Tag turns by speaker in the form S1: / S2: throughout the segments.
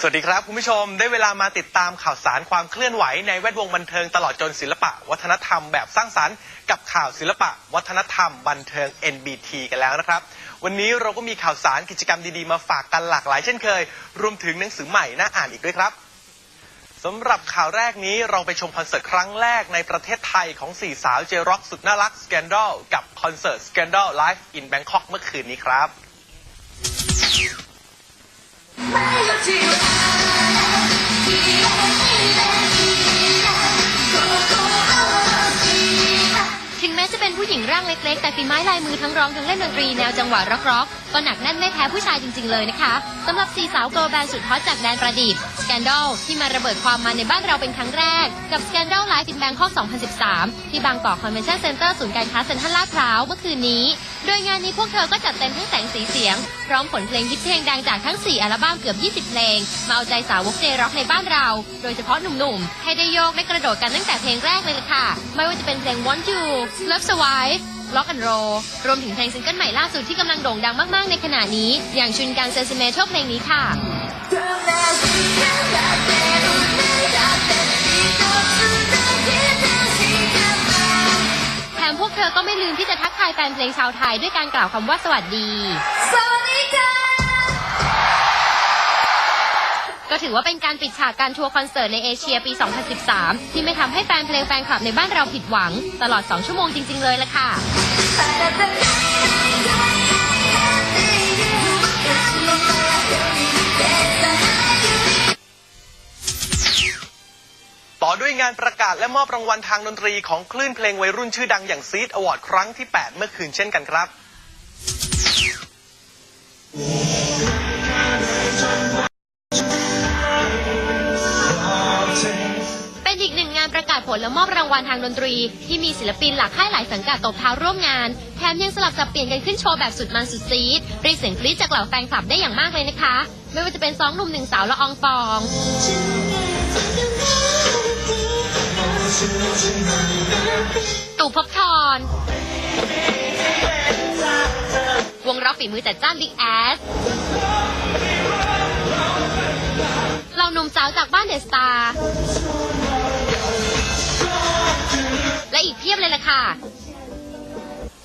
S1: สวัสดีครับ คุณผู้ชมได้เวลามาติดตามข่าวสารความเคลื่อนไหวในแวดวงบันเทิงตลอดจนศิลปะ วัฒนธรรมแบบสร้างสรรค์กับข่าวศิลปะ วัฒนธรรม บันเทิง NBT กันแล้วนะครับ วันนี้เราก็มีข่าวสารกิจกรรมดีๆ มาฝากกันหลากหลายเช่นเคย รวมถึงหนังสือใหม่น่าอ่านอีกด้วยครับสำหรับข่าวแรกนี้เราไปชมคอนเสิร์ตครั้งแรกในประเทศไทยของสี่สาวเจร็อกสุดน่ารัก Scandal กับคอนเสิร์ต Scandal Live in Bangkok เมื่อคืนนี้ครับ
S2: ถึงแม้จะเป็นผู้หญิงร่างเล็กๆ แต่ฝีไม้ลายมือทั้งร้องทั้งเล่นดนตรีแนวจังหวะร็อกๆ ก็หนักแน่นไม่แพ้ผู้ชายจริงๆเลยนะคะสำหรับสีสาวเกิร์ลแบนด์สุดฮอตจากแดนประดิษฐ์ Scandal ที่มาระเบิดความมันในบ้านเราเป็นครั้งแรก กับ Scandal Live in Bangkok 2013 ที่บางกอกคอนเวนชั่นเซ็นเตอร์ศูนย์การค้าเซ็นทรัลลาดพร้าวเมื่อคืนนี้ โดยงานนี้พวกเธอก็จัดเต็มทั้งแสงสีเสียง พร้อมผลเพลงฮิตเพลงดังจากทั้ง 4 อัลบั้มเกือบ 20 เพลง มาเอาใจสาวกเจร็อกในบ้านเรา โดยเฉพาะหนุ่มๆ ให้ได้โยกได้กระโดดกันตั้งแต่เพลงแรกเลยล่ะค่ะ ไม่ว่าจะเป็นเพลง Want to Love Survive Rock and Roll รวมถึงเพลงซิงเกิลใหม่ล่าสุดที่กำลังโด่งดังมาก ๆ ในขณะนี้ อย่างชุนการเซนซิเมทัลเพลงนี้ค่ะ แถมพวกเธอก็ไม่ลืมที่จะทักทายแฟนเพลงชาวไทยด้วยการกล่าวคำว่าสวัสดีก็ถือว่าเป็นการปิดฉากการทัวร์คอนเสิร์ตในเอเชียปี 2013 ที่ไม่ทำให้แฟนเพลงแฟนคลับในบ้านเราผิดหวัง ตลอด 2 ชั่วโมงจริง ๆ เลยละค่ะ
S1: ต่อด้วยงานประกาศและมอบรางวัลทางดนตรีของคลื่นเพลงวัยรุ่นชื่อดังอย่างซีดอวอร์ดครั้งที่ 8 เมื่อคืนเช่นกันครับ
S2: เป็นอีกหนึ่งงานประกาศผลและมอบรางวัลทางดนตรี ที่มีศิลปินหลากค่ายหลายสังกัดตบเท้าร่วมงาน แถมยังสลับสับเปลี่ยนกันขึ้นโชว์แบบสุดมันสุดซีดเรียกเสียงกรี๊ดจากเหล่าแฟนคลับได้อย่างมากเลยนะคะ ไม่ว่าจะเป็นสองหนุ่มหนึ่งสาวละอองฟอง ตู่ภพบทรวงร็อกฝีมือจัดจ้านบิ๊กแอสเราหนุ่มสาวจากบ้านเดอะสตาร์และอีกเพียบเลยล่ะค่ะ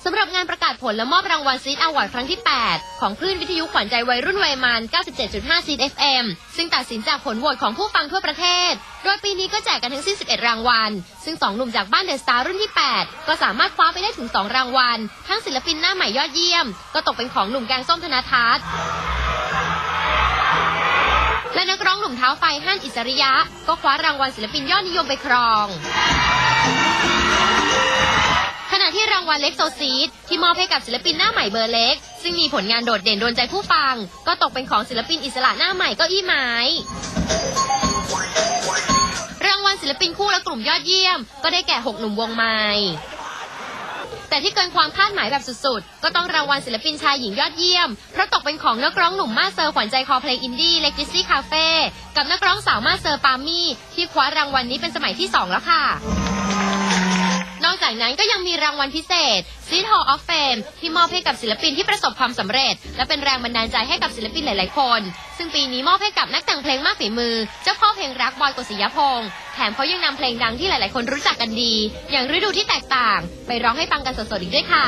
S2: สำหรับงานประกาศผลและมอบรางวัลซีดอวอร์ดครั้งที่ 8 ของคลื่นวิทยุขวัญใจวัยรุ่นวัยมัน 97.5 ซีด FM ซึ่งตัดสินจากผลโหวตของผู้ฟังทั่วประเทศ โดยปีนี้ก็แจกกันทั้งสิ้น 11 รางวัล ซึ่ง 2 หนุ่มจากบ้านเดอะสตาร์รุ่นที่ 8 ก็สามารถคว้าไปได้ถึง 2 รางวัล ทั้งศิลปินหน้าใหม่ยอดเยี่ยม ก็ตกเป็นของหนุ่มแกงส้มธนาทัศน์และนักร้องหนุ่มเท้าไฟฮั่นอิสริยะ ก็คว้ารางวัลศิลปินยอดนิยมไปครอง ที่รางวัลเล็กโซซีดที่มอบให้กับศิลปินหน้าใหม่เบอร์เล็ก ซึ่งมีผลงานโดดเด่นโดนใจผู้ฟัง ก็ตกเป็นของศิลปินอิสระหน้าใหม่เก็อี้ไม้รางวัลศิลปินคู่และกลุ่มยอดเยี่ยม ก็ได้แก่6หนุ่มวงไม้แต่ที่เกินความคาดหมายแบบสุดๆ ก็ต้องรางวัลศิลปินชายหญิงยอดเยี่ยม เพราะตกเป็นของนักร้องหนุ่มมาเซอร์ขวัญใจคอเพลงอินดี้เล็กดิซี่คาเฟ่กับนักร้องสาวมาเซอร์ปามี่ที่คว้ารางวัลนี้เป็นสมัยที่ 2 แล้วค่ะ อกจากนั้นก็ยังมีรางวัลพิเศษ Seed Hall of Fame ที่มอบให้กับศิลปินที่ประสบความสำเร็จ และเป็นแรงบันดาลใจให้กับศิลปินหลาย ๆ คน ซึ่งปีนี้มอบให้กับนักแต่งเพลงมากฝีมือ เจ้าพ่อเพลงรักบอยกฤษยพงษ์แถมเขายังนำเพลงดังที่หลาย ๆ คนรู้จักกันดี อย่างฤดูที่แตกต่าง ไปร้องให้ฟังกันสด ๆ อีกด้วยค่ะ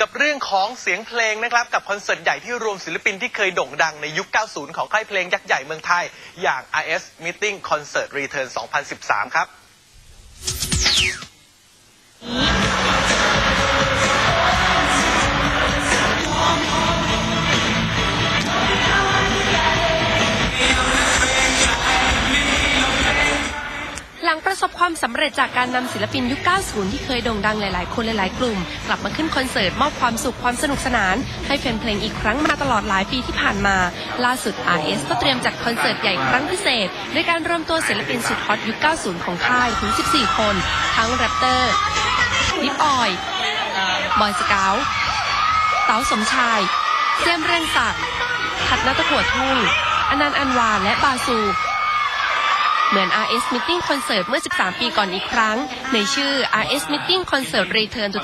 S1: กับเรื่องของเสียงเพลงนะครับ กับคอนเสิร์ตใหญ่ที่รวมศิลปินที่เคยโด่งดังในยุค 90 ของค่ายเพลงยักษ์ใหญ่เมืองไทย อย่าง IS Meeting Concert Return 2013 ครับ
S3: ประสบความสำเร็จจากการนำศิลปินยุค 90 ที่เคยโด่งดังหลาย ๆ คนหลาย ๆ กลุ่ม กลับมาขึ้นคอนเสิร์ตมอบความสุขความสนุกสนาน ให้แฟนเพลงอีกครั้งมาตลอดหลายปีที่ผ่านมา ล่าสุด RS ก็เตรียมจัดคอนเสิร์ตใหญ่ครั้งพิเศษด้วยการรวมตัวศิลปินสุดฮอตยุค 90 ของค่ายถึง 14 คน ทั้งแรปเตอร์ลิปออยบอยสเกลเต๋าสมชายเจมเรืองศักดิ์ทัดนัตขวดทุ่งอนันต์อันวาและบาซู เหมือน RS Meeting Concert เมื่อ 13 ปีก่อนอีกครั้ง ในชื่อ RS Meeting Concert Return to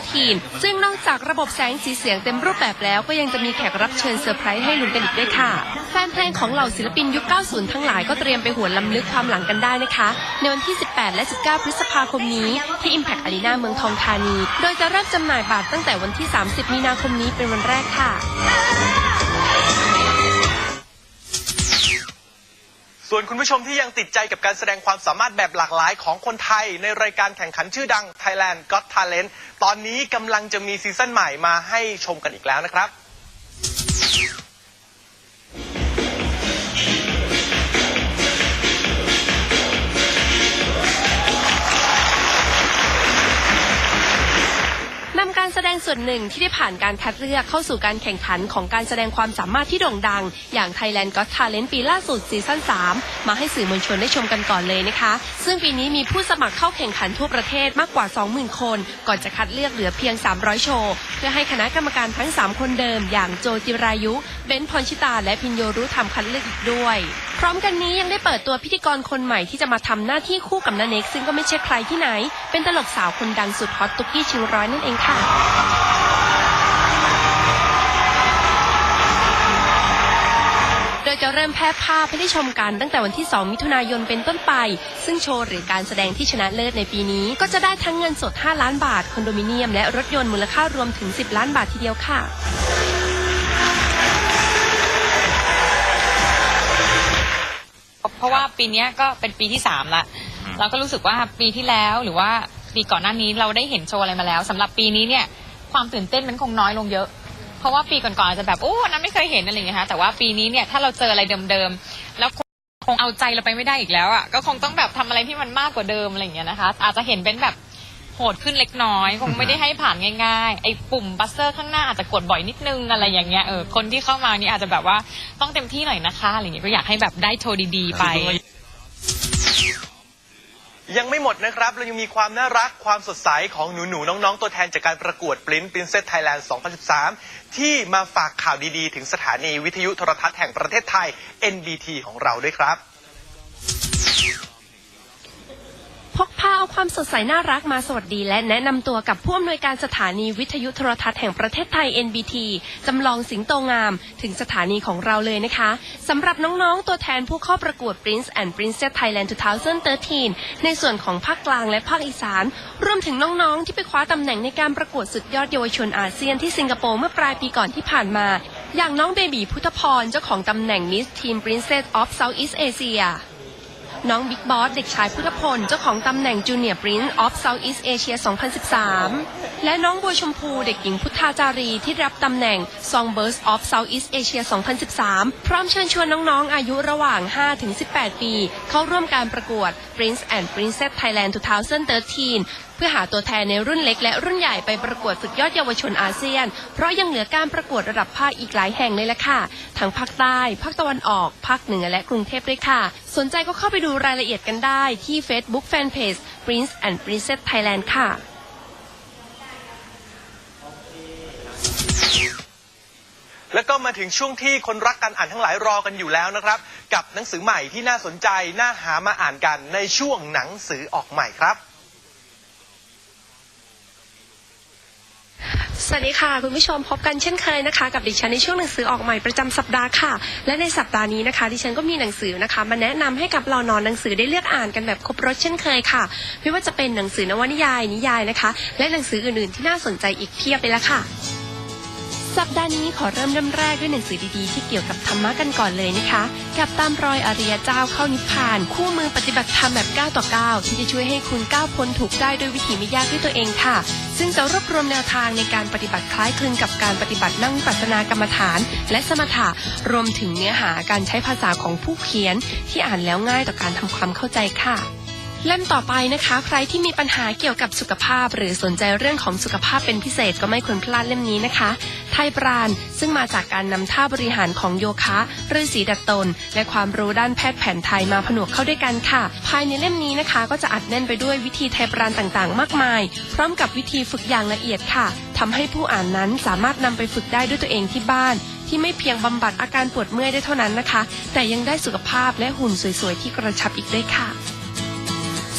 S3: 2013 ซึ่งนอกจากระบบแสงสีเสียงเต็มรูปแบบแล้วก็ยังจะมีแขกรับเชิญเซอร์ไพรส์ให้ลุ้นกันอีกด้วยค่ะ แฟนเพลงของเหล่าศิลปินยุค 90 ทั้งหลายก็เตรียมไปหวนลำลึกความหลังกันได้นะคะ ในวันที่ 18 และ 19 พฤษภาคมนี้ ที่ Impact Arena เมืองทองธานี โดยจะเริ่มจำหน่ายบัตรตั้งแต่วันที่ 30 มีนาคมนี้เป็นวันแรกค่ะ
S1: ส่วนคุณผู้ชมที่ยังติดใจกับการแสดงความสามารถแบบหลากหลายของคนไทย ในรายการแข่งขันชื่อดัง Thailand Got Talent ตอนนี้กำลังจะมีซีซั่นใหม่มาให้ชมกันอีกแล้วนะครับ
S3: ส่วนหนึ่งที่ได้ผ่านการคัดเลือกเข้าสู่การแข่งขันของการแสดงความสามารถที่โด่งดัง อย่าง Thailand Got Talent ปีล่าสุดซีซั่น3 มาให้สื่อมวลชนได้ชมกันก่อนเลยนะคะ ซึ่งปีนี้มีผู้สมัครเข้าแข่งขันทั่วประเทศมากกว่า 20,000 คน ก่อนจะคัดเลือกเหลือเพียง 300 โชว์ เพื่อให้คณะกรรมการทั้ง 3 คนเดิม อย่างโจจิรายุ เบนพรชิตา และพินโยรุทำคัดเลือกอีกด้วยพร้อมกันนี้ยังได้เปิดตัวพิธีกรคนใหม่ที่จะมาทำหน้าที่คู่กับนาเน็กซึ่งก็ไม่ใช่ใครที่ไหน เป็นตลกสาวคนดังสุดฮอตตุ๊กกี้ชิงร้อยนั่นเองค่ะ ยจะเริ่มแพร่ภาพให้ได้ชมกันตั้งแต่วันที่ 2 มิถุนายนเป็นต้นไป ซึ่งโชว์หรือการแสดงที่ชนะเลิศในปีนี้ ก็จะได้ทั้งเงินสด 5 ล้านบาท คอนโดมิเนียม และรถยนต์มูลค่ารวมถึง 10 ล้านบาททีเดียวค่ะ
S4: เพราะว่าปีเนี้ยก็เป็นปีที่สามละเราก็รู้สึกว่าปีที่แล้วหรือว่าปีก่อนหน้านี้เราได้เห็นโชว์อะไรมาแล้วสำหรับปีนี้เนี่ยความตื่นเต้นมันคงน้อยลงเยอะ เพราะว่าปีก่อนๆอาจจะแบบโอ้อันนั้นไม่เคยเห็นอะไรอย่างเงี้ยค่ะแต่ว่าปีนี้เนี่ยถ้าเราเจออะไรเดิมๆแล้วคงเอาใจเราไปไม่ได้อีกแล้วอะก็คงต้องแบบทำอะไรที่มันมากกว่าเดิมอะไรอย่างเงี้ยนะคะ อาจจะเห็นเป็นแบบโหดขึ้นเล็กน้อย คงไม่ได้ให้ผ่านง่ายๆ ไอ้ปุ่มบัสเซอร์ข้างหน้าอาจจะกดบ่อยนิดนึงอะไรอย่างเงี้ยเออคนที่เข้ามานี่อาจจะแบบว่าต้องเต็มที่หน่อยนะคะอะไรอย่างเงี้ยก็อยากให้แบบได้โชว์ดีๆไป
S1: ยังไม่หมดนะครับ เรายังมีความน่ารักความสดใสของหนูๆน้องๆ ตัวแทนจากการประกวดปริ้นปรินเซสไทยแลนด์ 2013 ที่มาฝากข่าวดีๆ ถึงสถานีวิทยุโทรทัศน์แห่งประเทศไทย NBT ของเราด้วยครับ
S3: พกพาเอาความสดใสน่ารักมาสวัสดี และแนะนำตัวกับผู้อำนวยการสถานีวิทยุโทรทัศน์แห่งประเทศไทย NBT จำลองสิงโตงาม ถึงสถานีของเราเลยนะคะสำหรับน้องๆ ตัวแทนผู้เข้าประกวด Prince and Princess Thailand 2013 ในส่วนของภาคกลางและภาคอีสาน รวมถึงน้องๆ ที่ไปคว้าตำแหน่งในการประกวดสุดยอดเยาวชนอาเซียนที่สิงคโปร์เมื่อปลายปีก่อนที่ผ่านมา อย่างน้องเบบีพุทธพรเจ้าของตำแหน่ง Miss Teen Princess of Southeast Asia น้องบิ๊กบอส เด็กชายพุทธพล เจ้าของตำแหน่ง Junior Prince of Southeast Asia 2013 และน้องบัวชมพู เด็กหญิงพุทธาจารี ที่รับตำแหน่ง Songbirds of Southeast Asia 2013 พร้อมเชิญชวนน้องๆ อายุระหว่าง 5-18 ปี เข้าร่วมการประกวด Prince and Princess Thailand 2013 พื่อหาตัวแทนในรุ่นเล็กและรุ่นใหญ่ไปประกวดฝึกยอดเยาวชนอาเซียน เพราะยังเหลือการประกวดระดับภาคอีกหลายแห่งเลยล่ะค่ะ ทั้งภาคใต้ ภาคตะวันออก ภาคเหนือและกรุงเทพด้วยค่ะ สนใจก็เข้าไปดูรายละเอียดกันได้ที่ Facebook Fanpage Prince and Princess Thailand ค่ะ
S1: แล้วก็มาถึงช่วงที่คนรักการอ่านทั้งหลายรอกันอยู่แล้วนะครับ กับหนังสือใหม่ที่น่าสนใจ น่าหามาอ่านกันในช่วงหนังสือออกใหม่ครับ
S3: สวัสดีค่ะ คุณผู้ชมพบกันเช่นเคยนะคะ กับดิฉันในช่วงหนังสือออกใหม่ประจำสัปดาห์ค่ะ และในสัปดาห์นี้นะคะ ดิฉันก็มีหนังสือนะคะ มาแนะนำให้กับเรานอนหนังสือได้เลือกอ่านกันแบบครบรถเช่นเคยค่ะ ไม่ว่าจะเป็นหนังสือนวนิยายนิยายนะคะ และหนังสืออื่นๆที่น่าสนใจอีกเพียบเลยละค่ะ สัปดาห์นี้ขอเริ่มเริ่มแรกด้วยหนังสือดีๆ ที่เกี่ยวกับธรรมะกันก่อนเลยนะคะ กับตามรอยอริยเจ้าเข้านิพพาน คู่มือปฏิบัติธรรมแบบก้าวต่อก้าวที่จะช่วยให้คุณก้าวพ้นถูกได้ด้วยวิธีไม่ยากด้วยตัวเองค่ะ ซึ่งจะรวบรวมแนวทางในการปฏิบัติคล้ายคลึงกับการปฏิบัตินั่งวิปัสสนากรรมฐาน และสมถะรวมถึงเนื้อหาการใช้ภาษาของผู้เขียน ที่อ่านแล้วง่ายต่อการทำความเข้าใจค่ะ เล่มต่อไปนะคะ ใครที่มีปัญหาเกี่ยวกับสุขภาพ หรือสนใจเรื่องของสุขภาพเป็นพิเศษก็ไม่ควรพลาดเล่มนี้นะคะ ไทยปราณซึ่งมาจากการนำท่าบริหารของโยคะฤาษีดัดตน และความรู้ด้านแพทย์แผนไทยมาผนวกเข้าด้วยกันค่ะ ภายในเล่มนี้นะคะ ก็จะอัดแน่นไปด้วยวิธีไทยปราณต่างๆ มากมาย พร้อมกับวิธีฝึกอย่างละเอียดค่ะทำให้ผู้อ่านนั้นสามารถนำไปฝึกได้ด้วยตัวเองที่บ้านทที่ไม่เพียงบำบัดอาการปวดเมื่อยได้เท่านั้นนะคะ แต่ยังได้สุขภาพและหุ่นสวยๆ ที่กระชับอีกด้วยค่ะ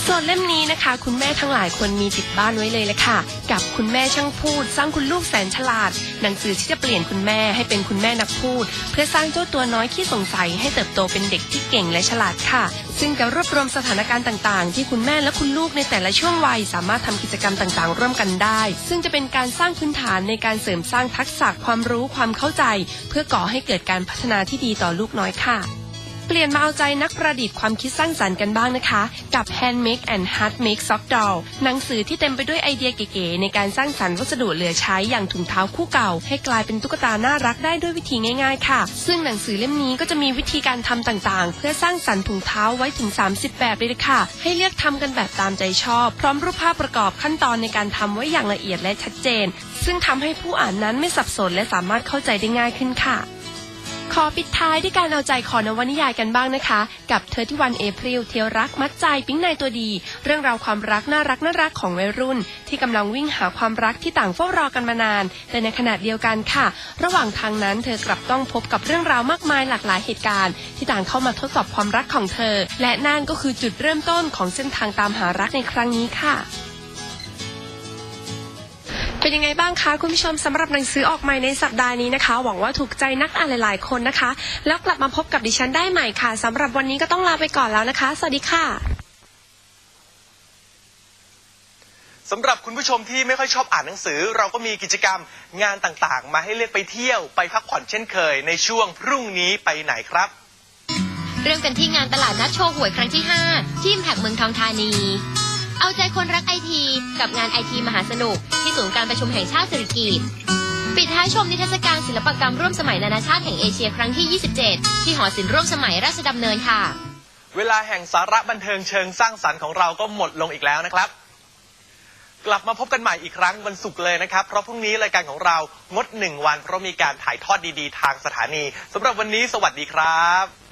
S3: ส่วนเล่มนี้นะคะ คุณแม่ทั้งหลายควรมีติดบ้านไว้เลยละค่ะ กับคุณแม่ช่างพูด สร้างคุณลูกแสนฉลาด หนังสือที่จะเปลี่ยนคุณแม่ให้เป็นคุณแม่นักพูด เพื่อสร้างเจ้าตัวน้อยขี้สงสัยให้เติบโตเป็นเด็กที่เก่งและฉลาดค่ะ ซึ่งจะรวบรวมสถานการณ์ต่างๆ ที่คุณแม่และคุณลูกในแต่ละช่วงวัยสามารถทำกิจกรรมต่างๆ ร่วมกันได้ ซึ่งจะเป็นการสร้างพื้นฐานในการเสริมสร้างทักษะความรู้ความเข้าใจ เพื่อก่อให้เกิดการพัฒนาที่ดีต่อลูกน้อยค่ะ เปลี่ยนมาเอาใจนักประดิษฐ์ความคิดสร้างสรรค์กันบ้างนะคะ กับ Handmake and Heartmake Sock Doll หนังสือที่เต็มไปด้วยไอเดียเก๋ๆในการสร้างสรรค์วัสดุเหลือใช้อย่างถุงเท้าคู่เก่า ให้กลายเป็นตุ๊กตาน่ารักได้ด้วยวิธีง่ายๆ ค่ะ ซึ่งหนังสือเล่มนี้ก็จะมีวิธีการทำต่างๆ เพื่อสร้างสรรค์ถุงเท้าไว้ถึง 30 แบบเลยค่ะ ให้เลือกทำกันแบบตามใจชอบ พร้อมรูปภาพประกอบขั้นตอนในการทำไว้อย่างละเอียดและชัดเจน ซึ่งทำให้ผู้อ่านนั้นไม่สับสนและสามารถเข้าใจได้ง่ายขึ้นค่ะ ขอปิดท้ายด้วยการเอาใจขอนวนิยายกันบ้างนะคะ กับเธอที่วันเอพริลเที่ยวรักมัดใจปิ๊งนายตัวดี เรื่องราวความรักน่ารักน่ารักของวัยรุ่น ที่กำลังวิ่งหาความรักที่ต่างเฝ้ารอกันมานาน แต่ในขณะเดียวกันค่ะ ระหว่างทางนั้นเธอกลับต้องพบกับเรื่องราวมากมายหลากหลายเหตุการณ์ ที่ต่างเข้ามาทดสอบความรักของเธอ และนั่นก็คือจุดเริ่มต้นของเส้นทางตามหารักในครั้งนี้ค่ะ เป็นยังไงบ้างคะคุณผู้ชมสำหรับหนังสือออกใหม่ในสัปดาห์นี้นะคะ หวังว่าถูกใจนักอ่านหลาย ๆ คนนะคะ แล้วกลับมาพบกับดิฉันได้ใหม่ค่ะสำหรับวันนี้ก็ต้องลาไปก่อนแล้วนะคะ สวัสดีค่ะ
S1: สำหรับคุณผู้ชมที่ไม่ค่อยชอบอ่านหนังสือ เราก็มีกิจกรรมงานต่างๆ มาให้เลือกไปเที่ยวไปพักผ่อนเช่นเคย ในช่วงพรุ่งนี้ไปไหนครับ
S2: เริ่มกันที่งานตลาดนัดโชว์หวยครั้งที่ 5 ที่ Impact เมืองทองธานี เอาใจคนรักไอทีกับงานไอทีมหาสนุก ที่ศูนย์การประชุมแห่งชาติสิริกิติ์ปิดท้ายชมนิทรรศการศิลปกรรมร่วมสมัยนานาชาติแห่งเอเชียครั้งที่ 27 ที่หอศิลป์ร่วมสมัยราชดำเนินค่ะ
S1: เวลาแห่งสาระบันเทิงเชิงสร้างสรรค์ของเราก็หมดลงอีกแล้วนะครับ กลับมาพบกันใหม่อีกครั้งวันศุกร์เลยนะครับ เพราะพรุ่งนี้รายการของเรางดหนึ่งวันเพราะมีการถ่ายทอดดีๆ ทางสถานีสำหรับวันนี้สวัสดีครับ